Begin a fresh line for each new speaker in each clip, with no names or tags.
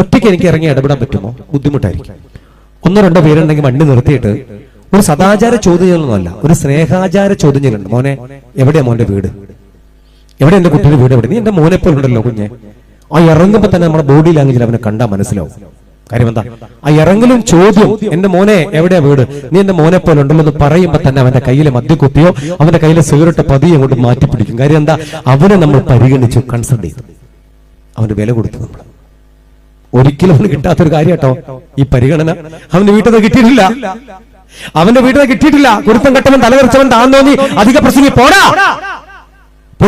ഒറ്റയ്ക്ക് എനിക്ക് ഇറങ്ങി ഇടപെടാൻ പറ്റുമോ? ബുദ്ധിമുട്ടായിരിക്കും. ഒന്നോ രണ്ടോ പേരുണ്ടെങ്കിൽ വണ്ടി നിർത്തിയിട്ട് ഒരു സദാചാര ചോദ്യങ്ങളൊന്നുമല്ല ഒരു സ്നേഹാചാര ചോദ്യം ചെയ്യലുണ്ട് മോനെ എവിടെയാ മോന്റെ വീട്? എവിടെ എന്റെ കുട്ടിയുടെ വീട് എവിടെ? നീ എന്റെ മോനെ പോലെ ഉണ്ടല്ലോ കുഞ്ഞെ. ആ ഇറങ്ങുമ്പോ തന്നെ നമ്മുടെ ബോഡി ലാംഗ്വേജിൽ അവനെ കണ്ടാൽ മനസ്സിലാവും. കാര്യം എന്താ? ആ ഇറങ്ങലും ചോദ്യം എന്റെ മോനെ എവിടെയാ വീട്? നീ എന്റെ മോനെ പോലെ ഉണ്ടല്ലോ എന്ന് പറയുമ്പോ തന്നെ അവന്റെ കയ്യിലെ മദ്യക്കുത്തിയോ അവന്റെ കയ്യിലെ സിഗരറ്റ് പതിയെ അങ്ങോട്ട് മാറ്റി പിടിക്കും കാര്യം എന്താ? അവനെ നമ്മൾ പരിഗണിച്ചു കൺസൾട്ട് ചെയ്തു. അവന് വില കൊടുത്തു നമ്മൾ ഒരിക്കലും അവന് കിട്ടാത്തൊരു കാര്യം കേട്ടോ. ഈ പരിഗണന അവന്റെ വീട്ടിൽ കിട്ടിയിട്ടില്ല. അവന്റെ വീട്ടിൽ കിട്ടിയിട്ടില്ല. കുരുത്തം കെട്ടവൻ തലകറിച്ചവൻ താൻ തോന്നി അധിക പ്രസംഗി പോടാ. പോ.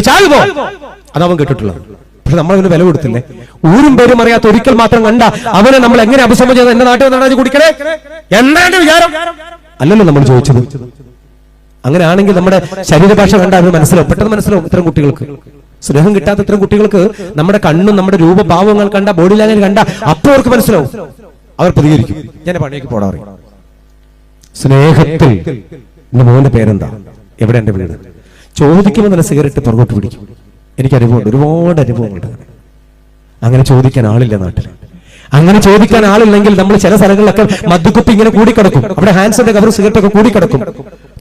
അതവൻ കേട്ടിട്ടുള്ളത് പക്ഷെ നമ്മൾ അവന് വില കൊടുത്തില്ലേ? ഊരും പേരും അറിയാത്ത ഒരിക്കൽ മാത്രം കണ്ട അവനെ നമ്മൾ എങ്ങനെ അഭിസംബം ചെയ്ത് എന്റെ നാട്ടിൽ വന്നാണ് കുടിക്കണേ? എന്താണ് വിചാരം? അല്ലല്ലോ നമ്മൾ ചോദിച്ചത്. അങ്ങനെ ആണെങ്കിൽ നമ്മുടെ ശരീരഭാഷ കണ്ട അവന് മനസ്സിലാവും. പെട്ടെന്ന് മനസ്സിലാവും ഇത്തരം കുട്ടികൾക്ക്. സ്നേഹം കിട്ടാത്ത ഇത്തരം കുട്ടികൾക്ക് നമ്മുടെ കണ്ണും നമ്മുടെ രൂപഭാവങ്ങൾ കണ്ട ബോഡി ലാംഗ്വേജ് കണ്ട അപ്പോൾ അവർക്ക് മനസ്സിലാവും. അവർ പ്രതികരിക്കും. ഞാൻ പണിയൊക്കെ പോടാ പറയും. സ്നേഹത്തിൽ മോന്റെ പേരെന്താ? എവിടെ എന്റെ വീട്? ചോദിക്കുമ്പോൾ തന്നെ സിഗരറ്റ് പുറകോട്ട് പിടിക്കും. എനിക്ക് അനുഭവമുണ്ട്. ഒരുപാട് അനുഭവമുണ്ട് അങ്ങനെ. ചോദിക്കാൻ ആളില്ല നാട്ടിൽ. അങ്ങനെ ചോദിക്കാൻ ആളില്ലെങ്കിൽ നമ്മൾ ചില സ്ഥലങ്ങളിലൊക്കെ മദ്യക്കുപ്പി ഇങ്ങനെ കൂടിക്കിടക്കും. അവിടെ ഹാൻസിന്റെ കവർ സിഗരറ്റ് ഒക്കെ കൂടിക്കിടക്കും.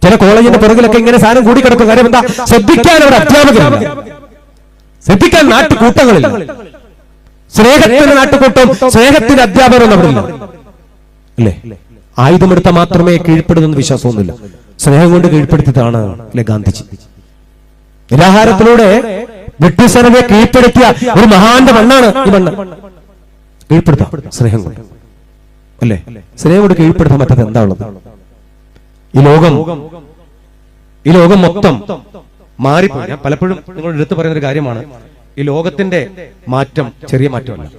ചില കോളേജിന്റെ പുറകിലൊക്കെ ഇങ്ങനെ സാധനം കൂടിക്കിടക്കും. കാര്യം എന്താ? ശ്രദ്ധിക്കാൻ അവിടെ അധ്യാപകരില്ല ശ്രദ്ധിക്കാൻ നാട്ടുകൂട്ടങ്ങളിൽ സ്നേഹത്തിന്റെ നാട്ടുകൂട്ടം സ്നേഹത്തിന്റെ അധ്യാപകരും അവിടെ അല്ലേ? ആയുധമെടുത്ത മാത്രമേ കീഴ്പ്പെടുന്ന വിശ്വാസമൊന്നുമില്ല. സ്നേഹം കൊണ്ട് കീഴ്പ്പെടുത്തിയതാണ് അല്ലെ ഗാന്ധിജി? നിരാഹാരത്തിലൂടെ ബ്രിട്ടീഷ് കീഴ്പ്പെടുത്തിയ ഒരു മഹാന്റെ മണ്ണാണ് ഈ മണ്ണ്. കീഴ്പ്പെടുത്താം സ്നേഹം കൊണ്ട്. അല്ലേ? സ്നേഹം കൊണ്ട് കീഴ്പ്പെടുത്താൻ പറ്റാത്ത എന്താ ഉള്ളത്? ഈ ലോകം ഈ ലോകം മൊത്തം മാറിപ്പോയി. ഞാൻ പലപ്പോഴും നിങ്ങളുടെ എടുത്തു പറയുന്ന ഒരു കാര്യമാണ് ഈ ലോകത്തിന്റെ മാറ്റം ചെറിയ മാറ്റമല്ല.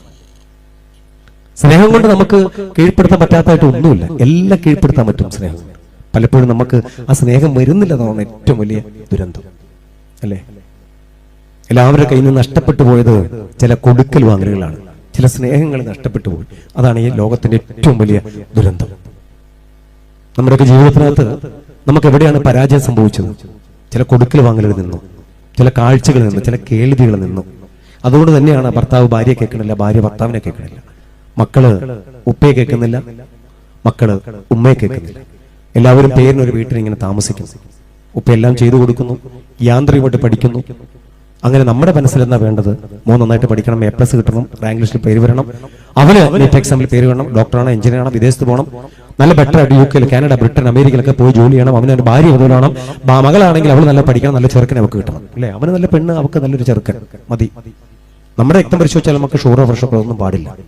സ്നേഹം കൊണ്ട് നമുക്ക് കീഴ്പ്പെടുത്താൻ പറ്റാത്തതായിട്ട് ഒന്നുമില്ല. എല്ലാം കീഴ്പ്പെടുത്താൻ പറ്റും സ്നേഹം പലപ്പോഴും നമുക്ക് ആ സ്നേഹം വരുന്നില്ല എന്നാണ് ഏറ്റവും വലിയ ദുരന്തം. അല്ലേ? എല്ലാവരുടെ കയ്യിൽ നിന്ന് നഷ്ടപ്പെട്ടു പോയത് ചില കൊടുക്കൽ വാങ്ങലുകളാണ്. ചില സ്നേഹങ്ങൾ നഷ്ടപ്പെട്ടു പോയി. അതാണ് ഈ ലോകത്തിന്റെ ഏറ്റവും വലിയ ദുരന്തം. നമ്മുടെയൊക്കെ ജീവിതത്തിനകത്ത് നമുക്ക് എവിടെയാണ് പരാജയം സംഭവിച്ചത്? ചില കൊടുക്കൽ വാങ്ങലുകൾ നിന്നു ചില കാഴ്ചകളിൽ നിന്നു ചില കേൾവികളിൽ നിന്നു. അതുകൊണ്ട് തന്നെയാണ് ഭർത്താവ് ഭാര്യയെ കേൾക്കണില്ല ഭാര്യ ഭർത്താവിനെ കേൾക്കണില്ല. മക്കൾ ഉപ്പയെ കേൾക്കുന്നില്ല മക്കൾ ഉമ്മയെ കേൾക്കുന്നില്ല. എല്ലാവരും പേരിന് ഒരു വീട്ടിൽ ഇങ്ങനെ താമസിക്കുന്നു. ഉപ്പ എല്ലാം ചെയ്തു കൊടുക്കുന്നു യാന്ത്രികമായിട്ട് പഠിക്കുന്നു. അങ്ങനെ നമ്മുടെ മനസ്സിൽ എന്താ വേണ്ടത്? മൂന്നൊന്നായിട്ട് നന്നായിട്ട് പഠിക്കണം എ പ്ലസ് കിട്ടണം റാങ്ക് ലിസ്റ്റിൽ പേര് വരണം. അവന് നെറ്റ് എക്സാമിൽ പേര് വേണം ഡോക്ടറാണോ എഞ്ചിനീയറാണോ വിദേശത്ത് പോകണം. നല്ല ബെറ്റർ ആയിട്ട് യു കെയിൽ കാനഡ ബ്രിട്ടൻ അമേരിക്കയിലൊക്കെ പോയി ജോലി ചെയ്യണം. അവന് ഒരു ഭാര്യ അതുകൊണ്ടാണ് മകളാണെങ്കിൽ അവൾ നല്ല പഠിക്കണം നല്ല ചെറുക്കനെ അവൾക്ക് കിട്ടണം. അല്ലേ അവന് നല്ല പെണ്ണ് അവൾക്ക് നല്ലൊരു ചെറുക്കൻ. മതി. നമ്മുടെ രക്തം പരിശോധിച്ചാൽ നമുക്ക് ഷൂറോ പ്രഷറോ ഒന്നും പാടില്ല.